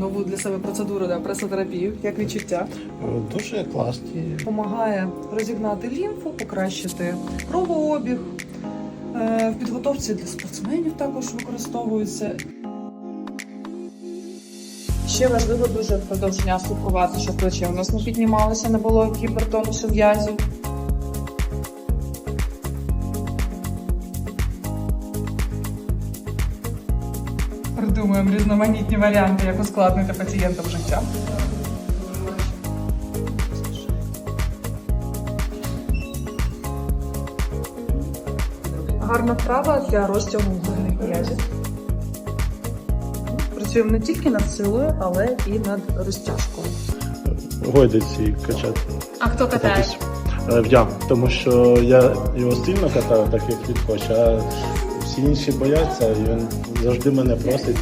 нову для себе процедуру да, пресотерапію, як відчуття. Дуже класні. Допомагає розігнати лімфу, покращити кровообіг. Е, В підготовці для спортсменів також використовується. Ще важливо дуже впродовж дня слідкувати, щоб плече у нас не піднімалося, не було гіпертонусу м'язів. Придумуємо різноманітні варіанти, як ускладнити пацієнтам життя. Гарна вправа для розтягу грудних м'язів. Працюємо не тільки над силою, але і над розтяжкою. Гойдиці качати. А хто катає? Е, Я, тому що я його сильно катаю, так як він хоче, а всі інші бояться, і він завжди мене просить